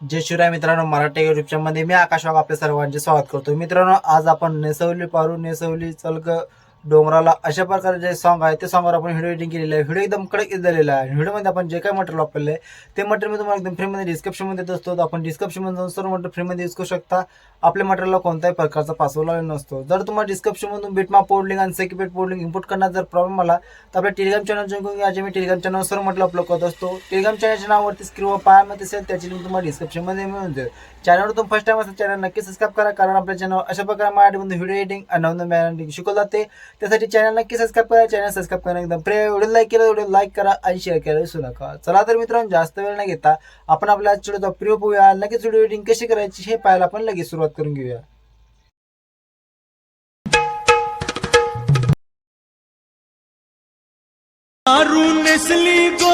जय शिवराय मित्रांनो मराठी युट्यूब चॅनलमध्ये मी आकाश वाघ आपल्या सर्वांचे स्वागत करतो. मित्रांनो आज आपण नेसवली पारू नेसवली चलग डोंगराला अशा प्रकारे जे सॉन्ग आहे ते सॉंगवर आपण व्हिडिओ एडिटिंग केलेलं आहे. व्हिडिओ एकदम कडक झालेला आहे. व्हिडिओमध्ये आपण जे काही मटेरियल वापरलं आहे ते मटेरियल मी तुम्हाला एकदम फ्रीमध्ये डिस्क्रिप्शनमध्ये देत असतो. तर आपण डिस्क्रिप्शनमध्ये जाऊन सर्व मटेरियल फ्रीमध्ये यूज करू शकता. आपल्या मटेरियलला कोणत्याही प्रकारचा पासवर्ड लागलेला नसतो. जर तुम्हाला डिस्क्रिप्शनमधून बिटमा पोर्डिंग आणि सेकिपेट पोर्डिंग इम्पोर्ट करण्यात जर प्रॉब्लेम आला तर आपल्या टेलिग्राम चॅनल जॉईन करून घ्या. मी टेलिग्राम चॅनल सर्व मटेरियल अपलोड करत असतो टेलिग्राम चॅनलच्या नावावरती स्क्रीनवर पायामध्ये असेल त्याची लिंक तुम्हाला डिस्क्रिप्शनमध्ये मिळून जाईल. चॅनलवर तुम्ही फर्स्ट टाइम असेल चॅनल नक्की सबस्क्राईब करा कारण आपल्या चॅनल अशा प्रकारे मराठीमध्ये व्हिडिओ एडिटिंग आणि नवनवीन मॅरेंटिंग शिकवलं जाते. त्यासाठी चॅनल नक्की सबस्क्राईब करा चॅनल सबस्क्राईब करा एकदम. प्रे व्हिडिओ लाईक केलं व्हिडिओ लाईक करा आणि शेअर करायला विसरू नका. चला तर मित्रांनो जास्त वेळ नाही घेता आपण आपल्या आजच्या प्रिय पोहूया लगेच व्हिडिओ एडिटिंग कशी करायची हे पाहायला आपण लगेच सुरुवात करून घेऊया. नेसली गो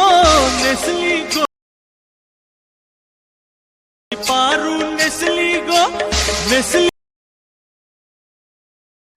नेसली गो. पारू नेसली गो नेसली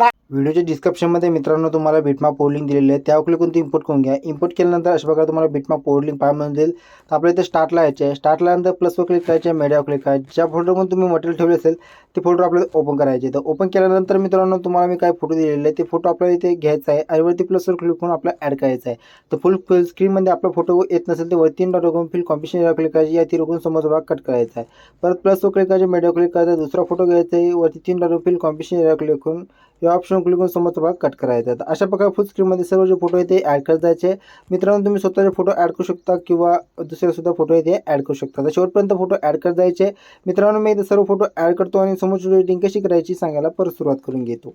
व्हिडिओच्या डिस्क्रिप्शनमध्ये मित्रांनो तुम्हाला बिटमा पोर्लिंग दिलेली आहे. त्यावर क्लिक करून ती इम्पोर्ट करून घ्या. इम्पोर्ट केल्यानंतर अशा प्रकारे तुम्हाला बिटमा पोर्लिंग पाय म्हणून देईल तर आपल्या इथे स्टार्टला यायचे आहे. स्टार्टला प्लसवर क्लिक करायचे मीडियावर क्लिक करायचे. ज्या फोल्डरमध्ये तुम्ही मटेरियल ठेवले असेल ते फोल्डर आपल्याला ओपन करायचे. तर ओपन केल्यानंतर मित्रांनो तुम्हाला मी काय फोटो दिलेले आहे ते फोटो आपल्याला इथे घ्यायचा आहे आणि वरती प्लसवर क्लिक करून आपल्याला ॲड करायचा आहे. तर फुल स्क्रीनमध्ये आपला फोटो येत नसेल तर वरती. डॉट करून फिल कॉम्पिशन क्लिक करायची. या ती रोखून समोर भाग कट करायचा आहे. परत प्लसवर क्लिक करायचे मीडियावर क्लिक करायचा. दुसरा फोटो घ्यायचा आहे. वरती तीन. डॉट फिल कॉम्पिशन क्लिक करून या ऑप्शन क्लिक करून समोरचा भाग कट करायचा आहे तर अशा प्रकारे फुल स्क्रीनमध्ये सर्व जे फोटो आहे ते ॲड करत जायचे. मित्रांनो तुम्ही स्वतःचे फोटो ॲड करू शकता किंवा दुसरेसुद्धा फोटो आहे ते ॲड करू शकता. तर शेवटपर्यंत फोटो ॲड करत जायचे. मित्रांनो मी इथे सर्व फोटो ॲड करतो आणि समोरची एडिटिंग कशी करायची सांगायला परत सुरुवात करून घेतो.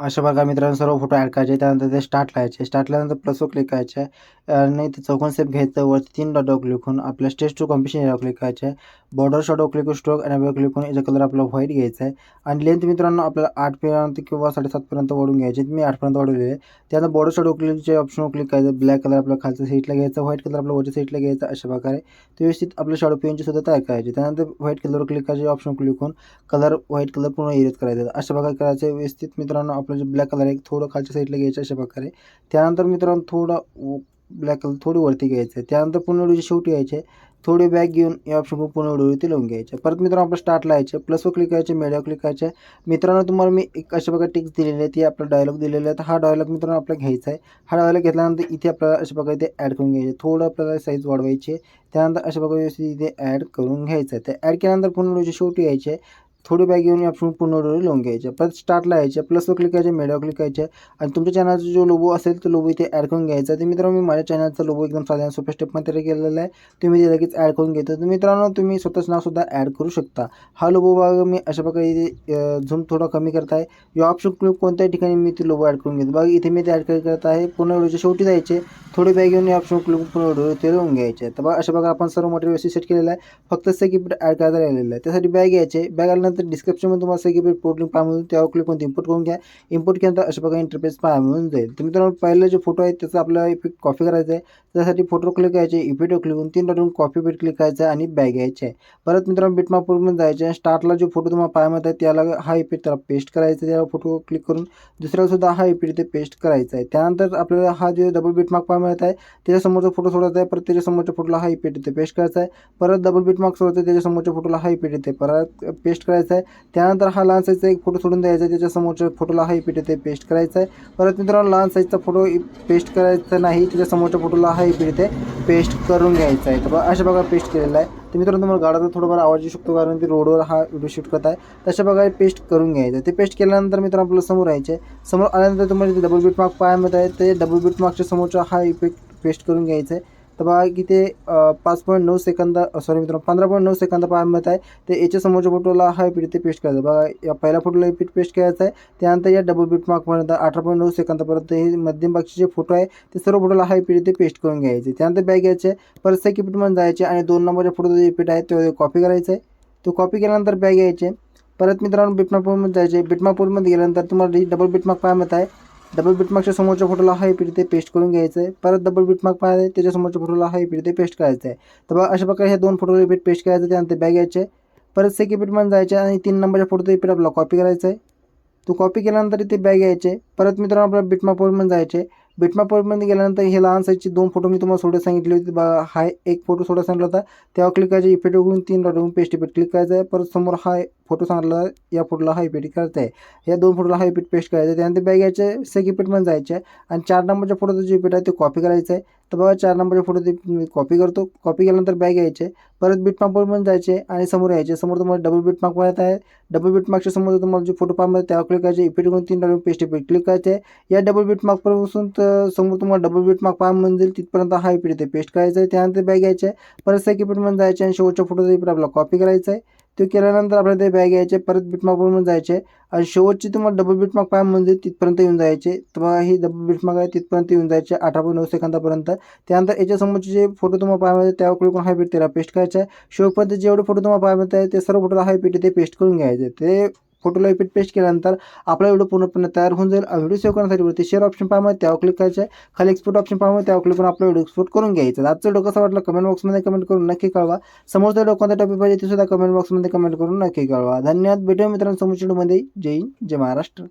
अशा प्रकारे मित्रांनो सर्व फोटो ॲड करायचे. त्यानंतर ते स्टार्ट लावायचे स्टार्टल्यानंतर प्लसवर क्लिक करायचे. आणि ते चौकोन सेप घ्यायचं. वरती तीन डॉट क्लिक करून आपल्या स्टेज टू कॉम्पिशन यावर क्लिक करायचे. बॉर्डर शॉट क्लिक करून स्ट्रोक आणि यावर क्लिक करून याचा कलर आपला व्हाईट घ्यायचा आहे. आणि लेंथ मित्रांनो आपल्याला आठपर्यंत किंवा साडेसातपर्यंत वाढून घ्यायचे. मी आठपर्यंत वाढवलेले त्यानंतर बॉर्डर शॉट क्लिकचे ऑप्शन क्लिक करायचं. ब्लॅक कलर आपल्या खालच्या साईडला घ्यायचा. व्हाईट कलर आपल्या वरच्या साईडला घ्यायचा. अशा प्रकारे. ते व्यवस्थित आपल्या शॉडो पेनची सुद्धा तयार करायचे. त्यानंतर व्हाईट कलर क्लिक करायचे ऑप्शन क्लिक करून कलर व्हाईट कलर पूर्ण इरेज करायचा. अशा प्रकारे करायचे. व्यवस्थित मित्रांनो आपलं जे ब्लॅक कलर आहे थोडं खालच्या साईडला घ्यायचं अशा प्रकारे. त्यानंतर मित्रांनो थोडं ब्लॅक कलर थोडी वरती घ्यायचं आहे त्यानंतर पुन्हा व्हिडिओची शेवटी यायचे थोडी बॅग घेऊन या ऑप्शनवर पुन्हा व्हिडिओ लावून घ्यायचे. परत मित्रांनो आपलं स्टार्ट लावायचे प्लसवर क्लिक करायचे मीडिया क्लिक करायचे. मित्रांनो तुम्हाला मी एक अशा प्रकारे टिक्स दिलेले आहे ती आपला डायलॉग दिलेला आहे. तर हा डायलॉग मित्रांनो आपल्याला घ्यायचा आहे हा डायलॉग घेतल्यानंतर इथे आपल्याला अशा प्रकारे ते ॲड करून घ्यायचे. थोडं आपल्याला साईज वाढवायची त्यानंतर अशा प्रकारे व्यवस्थित इथे ॲड करून घ्यायचं आहे ते ॲड केल्यानंतर पुन्हा व्हिडिओची शेवटी यायचे. थोडी बॅग घेऊन ऑप्शन पूर्ण व्हिडिओ लावून घ्यायचे. परत स्टार्टला प्लस प्लसवर क्लिक करायचे मीडियावर क्लिक करायचे. आणि तुमच्या चॅनलचा जो लोबो असेल तो लोबो इथे ॲड करून घ्यायचा. तर मित्रांनो मी माझ्या चॅनलचा लोबो एकदम साध्या सोप्या स्टेपमध्ये तयार केलेला आहे. तुम्ही ते लगेच ॲड करून घेतो. तर मित्रांनो तुम्ही स्वतःच नावसुद्धा ॲड करू शकता. हा लोबो बघा मी अशा प्रकारे इथे झूम थोडा कमी करत आहे. या ऑप्शन क्लिक कोणत्याही ठिकाणी मी ते लोबो ॲड करून घेतो. बघा इथे मी ते ॲड करत आहे. पूर्ण व्हिडिओच्या शेवटी जायचे. थोडी बॅग घेऊन या ऑप्शन क्लिक पूर्ण ते लावून घ्यायचे. तर बघा अशा प्रकारे आपण सर्व मटेरियल व्यवस्थित सेट केलेलं आहे. फक्त सेकिपेट ॲड करायला राहिलेलं आहे. त्यासाठी बॅग घ्यायचे. बॅग आल्यानंतर डिस्क्रिप्शनमध्ये तुम्हाला सगळी सेकिपेट पोर्टलिंग पाहा मिळून त्यावर क्लिक करून इम्पोर्ट करून घ्या. इम्पोर्ट केल्यानंतर अशा प्रकारे इंटरफेस पाहा मिळून जाईल. तर मित्रांनो पहिला जे फोटो आहे त्याचा आपल्याला इफेक्ट कॉपी करायचा आहे. त्यासाठी फोटो क्लिक करायचे इफेक्टवर क्लिक करून तीन डॉटून कॉपी पेट क्लिक करायचं आहे आणि बॅग घ्यायचे आहे परत मित्रांनो बिटमापूरमध्ये जायचे आहे स्टार्टला जो फोटो तुम्हाला पाहायला आहे त्याला हा इफेक्ट त्याला पेस्ट करायचा आहे. त्याला फोटो क्लिक करून दुसऱ्याला सुद्धा हा इफेक्ट इथे पेस्ट करायचा आहे. त्यानंतर आपल्याला हा जो डबल बिटमार्क पाहायला मिळत आहे त्याच्यासमोरचा फोटो सोडायचा आहे. परत त्याच्यासमोरच्या फोटोला हा इफेक्ट इथे पेस्ट करायचा आहे. परत डबल बिटमार्क सोडायचा आहे त्याच्यासमोरच्या फोटोला हा इफेक्ट इथे परत पेस्ट करायचा आहे त्यानंतर हा लहान साईजचा एक फोटो सोडून द्यायचा आहे. त्याच्यासमोरच्या फोटोला हा इफेक्ट ते पेस्ट करायचा आहे परत मित्रांनो लहान साईजचा फोटो पेस्ट करायचा नाही. त्याच्यासमोरच्या फोटोला हा इफेक्ट ते पेस्ट करून घ्यायचा आहे तर अशा प्रकारे पेस्ट केलेला आहे. तर मित्रांनो तुम्हाला गाडाचा थोडंफार आवाज येऊ शकतो कारण ते रोडवर हा व्हिडिओ शूट करत आहे. तशा प्रकारे पेस्ट करून घ्यायचं ते पेस्ट केल्यानंतर मित्रांनो आपल्याला समोर यायचे समोर आल्यानंतर तुम्हाला डबल बीट मार्क पाहायला मिळत आहे. ते डबल बीट मार्कच्या समोरचा हा इफेक्ट पेस्ट करून घ्यायचा आहे तर बघा की ते पाच पॉईंट नऊ सेकंद सॉरी मित्रांनो पंधरा पॉईंट नऊ सेकंद पाहत आहे. ते याच्या समोरच्या फोटोला हा पीठ ते पेस्ट करायचं. बघा या पहिल्या फोटोला इफेक्ट पेस्ट करायचं आहे. त्यानंतर या डबल बीट मार्कपर्यंत अठरा पॉईंट नऊ सेकंदापर्यंत हे मध्यम बागचे जे फोटो आहे ते सर्व फोटोला हा पीठ ते पेस्ट करून घ्यायचे. त्यानंतर बॅग घ्यायचे. परत सेक इफेक्टमध्ये जायचे आणि दोन नंबरच्या फोटो जे पीठ आहे तो कॉपी करायचं आहे. तो कॉपी केल्यानंतर बॅग घ्यायचे. परत मित्रांनो बिटमापूरमध्ये जायचे. बिटमापूरमध्ये गेल्यानंतर तुम्हाला डबल बिटमार्क पाहायला मिळत आहे. डबल बिटमार्कच्या समोरच्या फोटोला हा इफेक्ट ते पेस्ट करून घ्यायचं आहे परत डबल बिटमार्क पाहायचं आहे त्याच्या समोरच्या फोटोला हा इफेक्ट ते पेस्ट करायचं आहे तर बघा अशा प्रकारे हे दोन फोटोला इफेक्ट पेस्ट करायचं त्यानंतर बॅग घ्यायचे परत सेक इफेक्टमध्ये जायचे आणि तीन नंबरच्या फोटोचा इफेक्ट आपल्याला कॉपी करायचं आहे तो कॉपी केल्यानंतर ते बॅग यायचे. परत मित्रांनो आपल्याला बिटमा पोर्टमध्ये जायचे. बिटमा पोर्टमध्ये गेल्यानंतर हे लहान साईजचे दोन फोटो मी तुम्हाला सोडत सांगितले होते. बा हा एक फोटो सोडत सांगितला होता. तेव्हा क्लिक करायचे. इफेक्ट उघडून तीन डॉट पेस्ट इफेक्ट क्लिक करायचं आहे परत समोर हा फोटो सांगितला या फोटोला हायपीट इफेक्ट आहे या दोन फोटोला हायपीट पेस्ट करायचं आहे त्यानंतर बॅग यायचे सेक इफेक्टमध्ये जायचे. आणि चार नंबरच्या फोटोचं जो इफेक्ट आहे ते कॉपी करायचं आहे तर बघा चार नंबरच्या फोटो ते मी कॉपी करतो. कॉपी केल्यानंतर बॅग यायचे. परत बिटमार्क पोर्टमध्ये जायचे आणि समोर यायचे. समोर तुम्हाला डबल बिटमार्क माहीत आहे. डबल बिटमार्कच्या समोर तुम्हाला जे फोटो पाहिजे त्यावर क्लिक करायचे. इफेक्ट करून तीन डबल पेस्ट इफेक्ट क्लिक करायचे. या डबल बिटमार्कपासून तर समोर तुम्हाला डबल बिटमार्क पाय म्हणजे तिथपर्यंत हा इफेक्ट इथे पेस्ट करायचं आहे त्यानंतर बॅग यायचे. परत सेक इफेक्टमध्ये जायचे आणि शेवटच्या फोटोचा इफेक्ट आपला कॉपी करायचा आहे ते केल्यानंतर आपल्याला ते बॅग यायचे परत बिटमार्कवरून जायचे. आणि शेवटची तुम्हाला डबल बिटमार्क पाय म्हणजे तिथपर्यंत येऊन जायचे. तुम्हाला ही डबल बिटमार्क आहे तिथपर्यंत येऊन जायचे अठरा पॉईंट नऊ सेकंदापर्यंत. त्यानंतर याच्यासमोरचे जे फोटो तुम्हाला पाहायला त्यावर क्लिक हायपीट त्याला पेस्ट करायचं आहे. शेवटपर्यंत जेवढे फोटो तुम्हाला पाहायला आहे ते सर्व फोटोला हायपीट ते पेस्ट करून घ्यायचे. ते फोटोला रिपीट पेस्ट केल्यानंतर आपला व्हिडिओ पूर्णपणे तयार होऊन जाईल. व्हिडिओ सेव्ह करण्यासाठी वरती शेअर ऑप्शन पाहायला त्यावर क्लिक करायचं आहे खाली एक्सपोर्ट ऑप्शन पाहायला त्यावर क्लिक करून आपला व्हिडिओ एक्सपोर्ट करून घ्यायचं. आजचं व्हिडिओ कसं वाटलं कमेंट बॉक्समध्ये कमेंट करून नक्की कळवा. समोरचा व्हिडिओ कोणता टॉपिक पाहिजे ते सुद्धा कमेंट बॉक्समध्ये कमेंट करून नक्की कळवा. धन्यवाद. भेटूया मित्रांनो समोरच्या व्हिडिओमध्ये जय हिंद जय महाराष्ट्र.